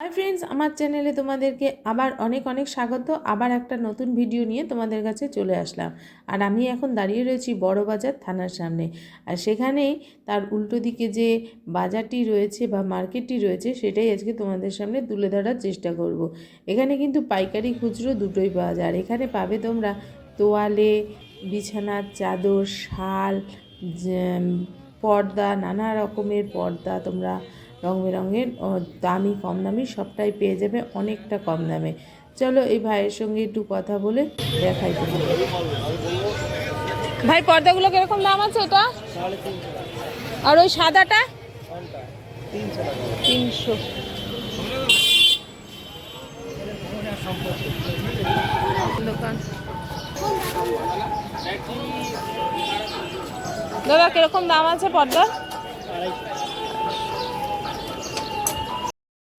Hi friends, আমার চ্যানেলে তোমাদেরকে আবার অনেক অনেক স্বাগত। আবার একটা নতুন ভিডিও নিয়ে তোমাদের কাছে চলে আসলাম। আর আমি এখন দাঁড়িয়ে রয়েছি বড় বাজার থানার সামনে। আর সেখানেই তার উল্টো দিকে যে বাজারটি রয়েছে বা মার্কেটটি রয়েছে, সেটাই আজকে তোমাদের সামনে তুলে ধরার চেষ্টা করব। এখানে কিন্তু পাইকারি খুচরো দুটোই পাওয়া যায়। আর এখানে পাবে তোমরা তোয়ালে, বিছানার চাদর, শাল পর্দা, নানা রকমের পর্দা তোমরা রং বেরঙের দামি, কম দামি, সবটাই পেয়ে যাবে অনেকটা কম দামে। চলো এই ভাইয়ের সঙ্গে একটু কথা বলে দেখাই ভাই, পর্দাগুলো কীরকম দাম আছে এটা আর ওই সাদাটা? তিনশো। দাদা, কীরকম দাম আছে পর্দা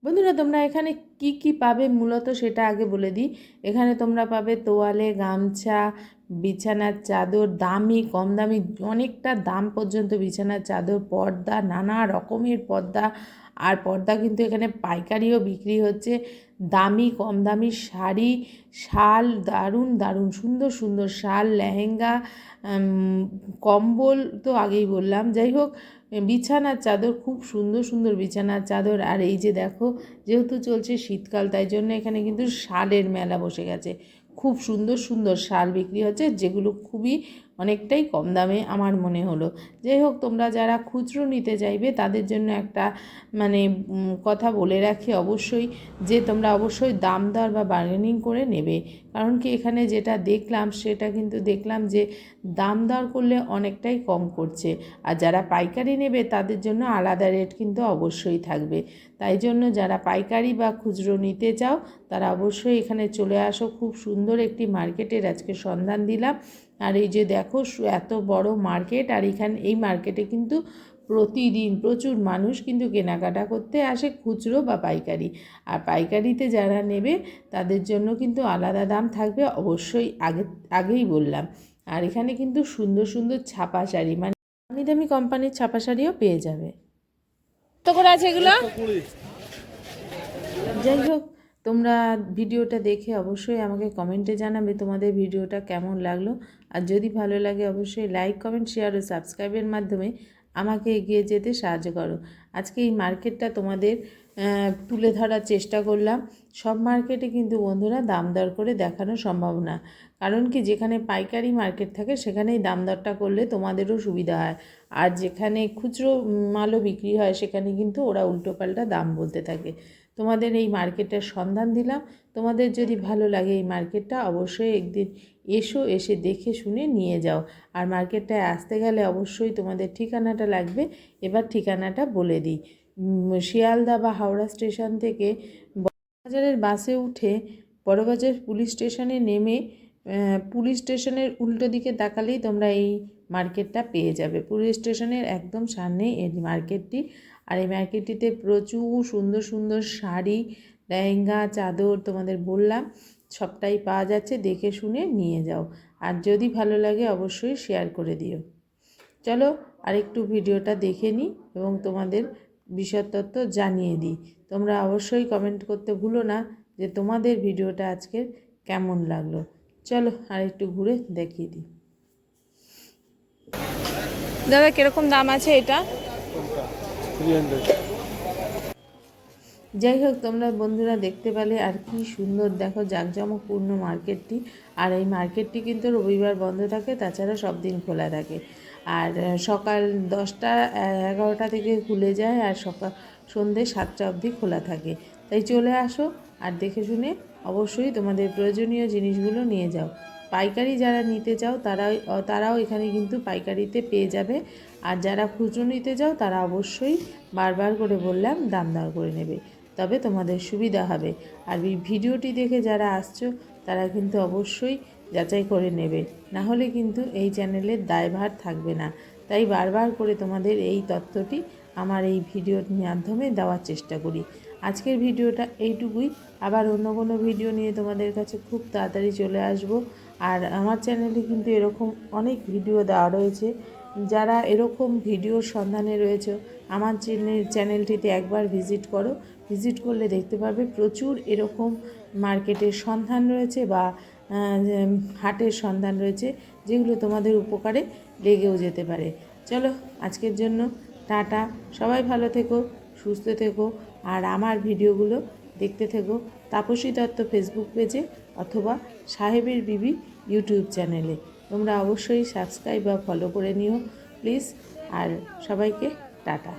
বন্ধুরা, তোমরা এখানে কি কি পাবে মূলত সেটা আগে বলে দিই। এখানে তোমরা পাবে তোয়ালে, গামছা, বিছানার চাদর, দামি, কম দামি, অনেকটা দাম পর্যন্ত বিছানার চাদর, পর্দা, নানা রকমের পর্দা। আর পর্দা কিন্তু এখানে পাইকারিও বিক্রি হচ্ছে। দামি কম দামি শাড়ি, শাল, দারুণ দারুণ, সুন্দর সুন্দর শাল, লেহেঙ্গা কম্বল তো আগেই বললাম। যাই হোক, বিছানার চাদর, খুব সুন্দর সুন্দর বিছানার চাদর। আর এই যে দেখো, যেহেতু চলছে শীতকাল, তাই জন্য এখানে কিন্তু শালের মেলা বসে গেছে। খুব সুন্দর সুন্দর শাল বিক্রি হচ্ছে, যেগুলো খুবই অনেকটাই কম দামে আমার মনে হলো। যাই হোক, তোমরা যারা খুচরো নিতে চাইবে, তাদের জন্য একটা মানে কথা বলে রাখি অবশ্যই যে, তোমরা অবশ্যই দাম দর বা বার্গেনিং করে নেবে। কারণ কি, এখানে যেটা দেখলাম, সেটা কিন্তু দেখলাম যে, দাম দর করলে অনেকটাই কম করছে। আর যারা পাইকারি নেবে, তাদের জন্য আলাদা রেট কিন্তু অবশ্যই থাকবে। তাই জন্য যারা পাইকারি বা খুচরো নিতে চাও, তারা অবশ্যই এখানে চলে আসো। খুব সুন্দর একটি মার্কেটের আজকে সন্ধান দিলাম। আর এই যে দেখো এত বড় মার্কেট আর এখানে এই মার্কেটে কিন্তু প্রতিদিন প্রচুর মানুষ কিন্তু কেনাকাটা করতে আসে খুচরো বা পাইকারি। আর পাইকারিতে যারা নেবে তাদের জন্য কিন্তু আলাদা দাম থাকবে অবশ্যই আগে আগেই বললাম। আর এখানে কিন্তু সুন্দর সুন্দর ছাপা শাড়ি মানে দামি দামি কোম্পানির ছাপা শাড়িও পেয়ে যাবে। কত করে আছে এগুলো? যাই হোক। তোমরা ভিডিওটা দেখে অবশ্যই আমাকে কমেন্টে জানাবে তোমাদের ভিডিওটা কেমন লাগল। আর যদি ভালো লাগে অবশ্যই লাইক, কমেন্ট, শেয়ার ও সাবস্ক্রাইবের মাধ্যমে আমাকে এগিয়ে যেতে সাহায্য করো। আজকে এই মার্কেটটা তোমাদের তুলে ধরার চেষ্টা করলাম। সব মার্কেটে কিন্তু বন্ধুরা দাম দর করে দেখানো সম্ভব না। কারণ কি যেখানে পাইকারি মার্কেট থাকে সেখানেই দাম দরটা করলে তোমাদেরও সুবিধা হয়। আর যেখানে খুচরো মালও বিক্রি হয় সেখানে কিন্তু ওরা উল্টোপাল্টা দাম বলতে থাকে। তোমাদের এই মার্কেটের সন্ধান দিলাম। তোমাদের যদি ভালো লাগে এই মার্কেটটা, অবশ্যই একদিন এসো, এসে দেখে শুনে নিয়ে যাও। আর মার্কেটটায় আসতে গেলে অবশ্যই তোমাদের ঠিকানাটা লাগবে। এবার ঠিকানাটা বলে দিই। শিয়ালদা বা হাওড়া স্টেশন থেকে বড়বাজারের বাসে উঠে বড়বাজার পুলিশ স্টেশনে নেমে পুলিশ স্টেশনের উল্টো দিকে তাকালেই তোমরা এই মার্কেটটা পেয়ে যাবে। পুলিশ স্টেশনের একদম সামনেই এই মার্কেটটি। আর এই মার্কেটটিতে প্রচুর সুন্দর সুন্দর শাড়ি, লেহেঙ্গা, চাদর তোমাদের বললাম, সবটাই পাওয়া যাচ্ছে। দেখে শুনে নিয়ে যাও। আর যদি ভালো লাগে অবশ্যই শেয়ার করে দিও। চলো আরেকটু ভিডিওটা দেখে নিই এবং তোমাদের বিশদ তথ্য জানিয়ে দিই। তোমরা অবশ্যই কমেন্ট করতে ভুলো না যে তোমাদের ভিডিওটা আজকের কেমন লাগল। চলো আরেকটু ঘুরে দেখিয়ে দিই। দাদা, কীরকম দাম আছে এটা? যাই হোক, তোমরা বন্ধুরা দেখতে পেলে আর কি সুন্দর। দেখো, জাঁকজমকপূর্ণ মার্কেটটি। আর এই মার্কেটটি কিন্তু রবিবার বন্ধ থাকে, তাছাড়া সব দিন খোলা থাকে। আর সকাল দশটা এগারোটা থেকে খুলে যায় আর সকাল, সন্ধে সাতটা অবধি খোলা থাকে। তাই চলে আসো আর দেখে শুনে অবশ্যই তোমাদের প্রয়োজনীয় জিনিসগুলো নিয়ে যাও। পাইকারি যারা নিতে চাও আহ, তারাও এখানে কিন্তু পাইকারিতে পেয়ে যাবে। আর যারা খুচরো নিতে চাও তারা অবশ্যই বারবার করে বললাম দাম দর করে নেবে। তবে তোমাদের সুবিধা হবে। আর এই ভিডিওটি দেখে যারা আসছো তারা কিন্তু অবশ্যই যাচাই করে নেবে। না হলে কিন্তু এই চ্যানেলের দায়ভার থাকবে না। তাই বারবার করে তোমাদের এই তথ্যটি আমার এই ভিডিওর মাধ্যমে দেওয়ার চেষ্টা করি। আজকের ভিডিওটা এইটুকুই। আবার অন্য কোনো ভিডিও নিয়ে তোমাদের কাছে খুব তাড়াতাড়ি চলে আসব। আর আমার চ্যানেলে কিন্তু এরকম অনেক ভিডিও দেওয়া রয়েছে। যারা এরকম ভিডিওর সন্ধানে রয়েছে, আমার চ্যানেল চ্যানেলটিতে একবার ভিজিট করো। ভিজিট করলে দেখতে পারবে প্রচুর এরকম মার্কেটের সন্ধান রয়েছে বা হাটের সন্ধান রয়েছে, যেগুলো তোমাদের উপকারে লেগেও যেতে পারে। চলো, আজকের জন্য টাটা। সবাই ভালো থেকো, সুস্থ থেকো। আর আমার ভিডিওগুলো দেখতে থেকো তাপসী দত্ত ফেসবুক পেজে অথবা সাহেবের বিবি ইউটিউব চ্যানেলে। তোমরা অবশ্যই সাবস্ক্রাইব বা ফলো করে নিও প্লিজ আর সবাইকে টাটা।